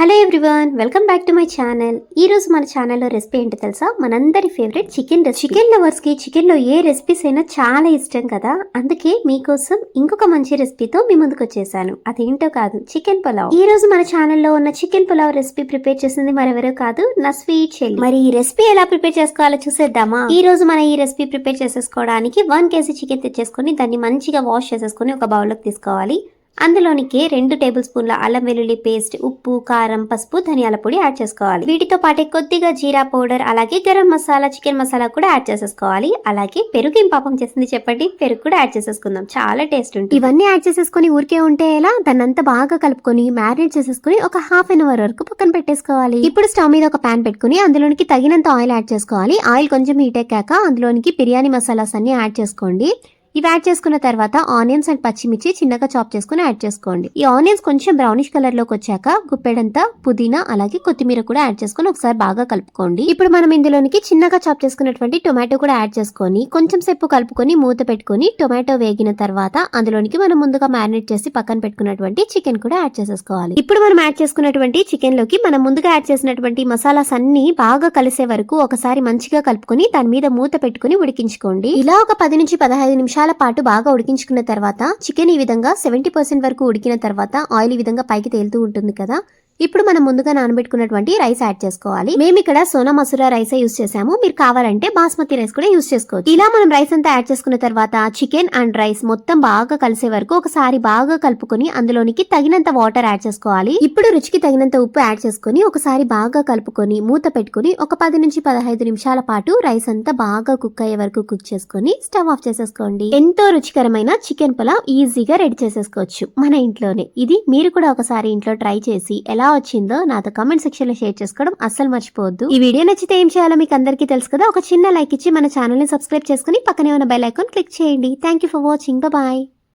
Hello everyone welcome back to my channel. ఈ రోజు మన ఛానల్లో రెసిపీ ఏంటో తెలుసా? మనందరి ఫేవరెట్ చికెన్ చికెన్ లవర్స్కి చికెన్లో ఏ రెసిపీస్ అయినా చాలా ఇష్టం కదా? అందుకే మీకోసం ఇంకొక మంచి రెసిపీతో మీ ముందుకు వచ్చేసాను. అదేంటో కాదు చికెన్ పులావ్. ఈ రోజు మన ఛానల్లో ఉన్న చికెన్ పులావ్ రెసిపీ ప్రిపేర్ చేసింది మరెవరో కాదు నా స్వీట్ చెల్లి. మరి ఈ రెసిపీ ఎలా ప్రిపేర్ చేసుకోవాలో చూసేద్దామా? ఈ రోజు మన ఈ రెసిపీ ప్రిపేర్ చేసేసుకోవడానికి వన్ కేజీ చికెన్ తెచ్చేసుకొని దాన్ని మంచిగా వాష్ చేసేసుకొని ఒక బౌల్లోకి తీసుకోవాలి. అందులోనికి రెండు టేబుల్ స్పూన్ల అల్లం వెల్లుల్లి పేస్ట్ ఉప్పు కారం పసుపు ధనియాల పొడి యాడ్ చేసుకోవాలి. వీటితో పాటే కొద్దిగా జీరా పౌడర్ అలాగే గరం మసాలా చికెన్ మసాలా కూడా యాడ్ చేసేసుకోవాలి. అలాగే పెరుగు ఏం పాపం చేసింది చెప్పండి? పెరుగు కూడా యాడ్ చేసేసుకుందాం. చాలా టేస్ట్ ఉంటుంది. ఇవన్నీ యాడ్ చేసేసుకొని ఊరికే ఉంటే ఎలా? దాన్ని అంతా బాగా కలుపుకొని మ్యారినేట్ చేసేసుకొని ఒక హాఫ్ అన్ అవర్ వరకు పక్కన పెట్టేసుకోవాలి. ఇప్పుడు స్టవ్ మీద ఒక ప్యాన్ పెట్టుకుని అందులోనికి తగినంత ఆయిల్ యాడ్ చేసుకోవాలి. ఆయిల్ కొంచెం హీట్ ఎక్కాక అందులోనికి బిర్యానీ మసాలాస్ అన్ని యాడ్ చేసుకోండి. ఇవి యాడ్ చేసుకున్న తర్వాత ఆనియన్స్ అండ్ పచ్చిమిర్చి చిన్నగా చాప్ చేసుకుని యాడ్ చేసుకోండి. ఈ ఆనియన్స్ కొంచెం బ్రౌనిష్ కలర్లోకి వచ్చాక గుప్పెడంతా పుదీనా అలాగే కొత్తిమీర కూడా యాడ్ చేసుకొని ఒకసారి బాగా కలుపుకోండి. ఇప్పుడు మనం ఇందులోనికి చిన్నగా చాప్ చేసుకున్నటువంటి టొమాటో కూడా యాడ్ చేసుకొని కొంచెం సేపు కలుపుకొని మూత పెట్టుకొని టొమాటో వేగిన తర్వాత అందులోనికి మనం ముందుగా మ్యారినేట్ చేసి పక్కన పెట్టుకున్నటువంటి చికెన్ కూడా యాడ్ చేసేసుకోవాలి. ఇప్పుడు మనం యాడ్ చేసుకున్నటువంటి చికెన్లోకి మనం ముందుగా యాడ్ చేసినటువంటి మసాలాస్ అన్ని బాగా కలిసే వరకు ఒకసారి మంచిగా కలుపుకొని దాని మీద మూత పెట్టుకుని ఉడికించుకోండి. ఇలా ఒక పది నుంచి పదహైదు నిమిషాలు పాటు బాగా ఉడికించుకున్న తర్వాత చికెన్ ఈ విధంగా సెవెంటీ పర్సెంట్ వరకు ఉడికిన తర్వాత ఆయిల్ ఈ విధంగా పైకి తేలుతూ ఉంటుంది కదా. ఇప్పుడు మనం ముందుగా నానబెట్టుకున్నటువంటి రైస్ యాడ్ చేసుకోవాలి. మేము ఇక్కడ సోనా మసూరా రైస్ యూస్ చేసాము మీరు కావాలంటే బాస్మతి రైస్ కూడా యూస్ చేసుకోవచ్చు. ఇలా మనం రైస్ అంతా యాడ్ చేసుకున్న తర్వాత చికెన్ అండ్ రైస్ మొత్తం బాగా కలిసే వరకు ఒకసారి బాగా కలుపుకొని అందులోనికి తగినంత వాటర్ యాడ్ చేసుకోవాలి. ఇప్పుడు రుచికి తగినంత ఉప్పు యాడ్ చేసుకొని ఒకసారి బాగా కలుపుకొని మూత పెట్టుకొని ఒక పది నుంచి పదహైదు నిమిషాల పాటు రైస్ అంతా బాగా కుక్ అయ్యే వరకు కుక్ చేసుకొని స్టవ్ ఆఫ్ చేసేసుకోండి. ఎంతో రుచికరమైన చికెన్ పులావ్ ఈజీగా రెడీ చేసేసుకోవచ్చు మన ఇంట్లోనే. ఇది మీరు కూడా ఒకసారి ఇంట్లో ట్రై చేసి ఎలా ఎలా వచ్చిందో నాతో కామెంట్ సెక్షన్లో షేర్ చేసుకోవడం అస్సలు మర్చిపోవద్దు. ఈ వీడియో నచ్చితే ఏం చేయాలో మీకు అందరికీ తెలుసు కదా. ఒక చిన్న లైక్ ఇచ్చి మన ఛానల్ని సబ్స్క్రైబ్ చేసుకుని పక్కనే ఉన్న బెల్ ఐకాన్ క్లిక్ చేయండి. Thank you for watching bye